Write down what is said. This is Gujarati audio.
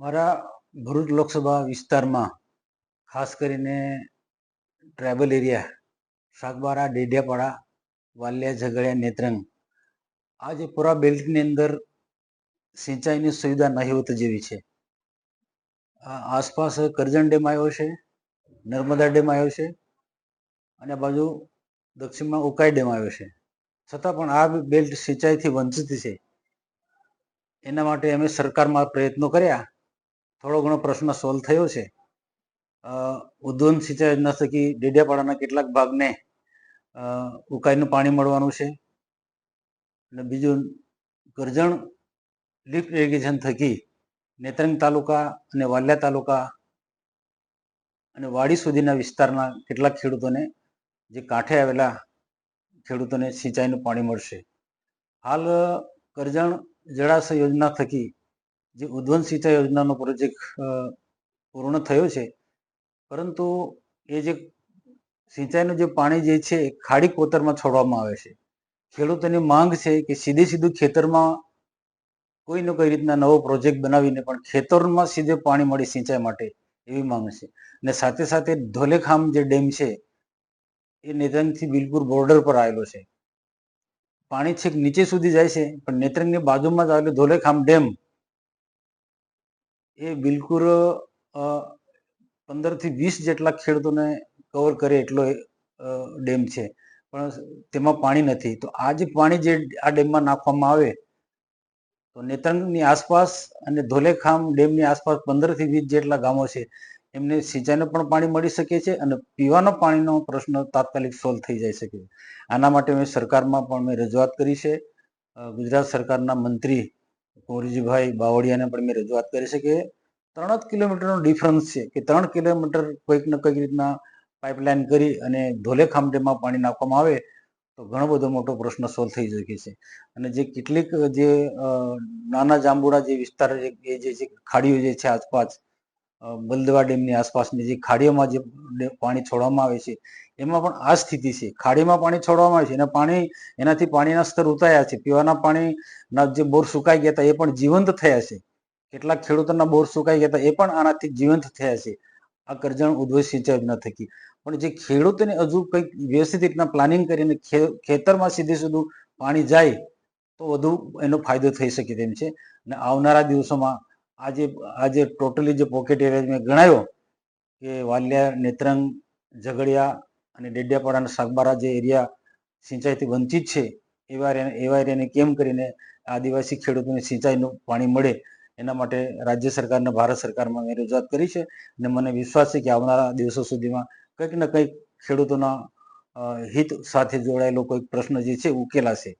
મારા ભરૂચ લોકસભા વિસ્તારમાં ખાસ કરીને ટ્રાઇબલ એરિયા, સાગબારા, ડેડિયાપાડા, વાલિયા, ઝઘડિયા, નેત્રંગ, આ જે પૂરા બેલ્ટની અંદર સિંચાઈની સુવિધા નહીવત જેવી છે. આસપાસ કરજણ ડેમ આવ્યો છે, નર્મદા ડેમ આવ્યો છે અને બાજુ દક્ષિણમાં ઉકાઈ ડેમ આવ્યો છે. છતાં પણ આ બેલ્ટ સિંચાઈથી વંચિત છે. એના માટે અમે સરકારમાં પ્રયત્નો કર્યા. થોડો ઘણો પ્રશ્ન સોલ્વ થયો છે. ઉદ્વન સિંચાઈ યોજના થકી ડેડિયાપાડાના કેટલાક ભાગને ઉકાઈનું પાણી મળવાનું છે. અને બીજું કરજણ લિફ્ટ ઇરિગેશન થકી નેત્રંગ તાલુકા અને વાલિયા તાલુકા અને વાડી સુધીના વિસ્તારના કેટલાક ખેડૂતોને, જે કાંઠે આવેલા ખેડૂતોને સિંચાઈનું પાણી મળશે. હાલ કરજણ જળાશય યોજના થકી જે ઉદ્વન સિંચાઈ યોજનાનો પ્રોજેક્ટ પૂર્ણ થયો છે. પરંતુ એ જે સિંચાઈનું જે પાણી જે છે ખાડી કોતરમાં છોડવામાં આવે છે. ખેડૂતોની માંગ છે કે સીધે સીધું ખેતરમાં કોઈ ને કોઈ રીતના નવો પ્રોજેક્ટ બનાવીને પણ ખેતરમાં સીધે પાણી મળી સિંચાઈ માટે એવી માંગ છે. અને સાથે સાથે ધોલેખામ જે ડેમ છે, એ નેત્રંગથી બિલકુલ બોર્ડર પર આવેલો છે. પાણી છેક નીચે સુધી જાય છે, પણ નેત્રંગની બાજુમાં જ આવેલો ધોલેખામ ડેમ એ બિલકુલ પંદરથી વીસ જેટલા ખેડૂતોને કવર કરે એટલો ડેમ છે. પણ તેમાં પાણી નથી. તો આ જે પાણી જે આ ડેમમાં નાખવામાં આવે, તો નેત્રંગની આસપાસ અને ધોલેખામ ડેમની આસપાસ પંદરથી વીસ જેટલા ગામો છે. એમને સિંચાઈનું પણ પાણી મળી શકે છે અને પીવાના પાણીનો પ્રશ્ન તાત્કાલિક સોલ્વ થઈ જાય શકે. આના માટે મેં સરકારમાં પણ મેં રજૂઆત કરી છે. ગુજરાત સરકારના મંત્રી કુંવરજીભાઈ બાવળિયાને પણ મેં રજૂઆત કરી છે કે ત્રણ જ કિલોમીટરનો ડિફરન્સ છે કે ત્રણ કિલોમીટર કોઈક ને કોઈક રીતના પાઇપલાઇન કરી અને ધોલેખામ ડેમમાં પાણી નાખવામાં આવે તો ઘણો બધો મોટો પ્રશ્ન સોલ્વ થઈ શકે છે. અને જે કેટલીક જે નાના જાંબુડા જે વિસ્તાર એ જે ખાડીઓ જે છે આસપાસ બલદવા ડેમની આસપાસની જે ખાડીઓમાં જે પાણી છોડવામાં આવે છે, એમાં પણ આ સ્થિતિ છે. ખાડીમાં પાણી છોડવામાં આવે છે. અને પાણી, એનાથી પાણીના સ્તર ઉતાર્યા છે. પીવાના પાણીના જે બોર સુકાઈ ગયા હતા એ પણ જીવંત થયા છે. કેટલાક ખેડૂતોના બોર સુકાઈ ગયા હતા એ પણ આનાથી જીવંત થયા છે. આ કરજણ ઉદ્વય સિંચાઈ ન થકી. પણ જે ખેડૂતોને હજુ કંઈક વ્યવસ્થિત રીતના પ્લાનિંગ કરીને ખેતરમાં સીધે સીધું પાણી જાય તો વધુ એનો ફાયદો થઈ શકે તેમ છે. અને આવનારા દિવસોમાં આજે આજે ટોટલી જે પોકેટ એરિયા મેં ગણાયો કે વાલિયા, નેત્રંગ, ઝઘડિયા અને ડેડિયાપાડા સાગબારા જે એરિયા સિંચાઈથી વંચિત છે, એવા એવા એરિયાને કેમ કરીને આદિવાસી ખેડૂતોને સિંચાઈનું પાણી મળે, એના માટે રાજ્ય સરકારને, ભારત સરકારમાં મેં રજૂઆત કરી છે અને મને વિશ્વાસ છે કે આવનારા દિવસો સુધીમાં કંઈક ને કંઈક ખેડૂતોના હિત સાથે જોડાયેલો કોઈક પ્રશ્ન જે છે ઉકેલાશે.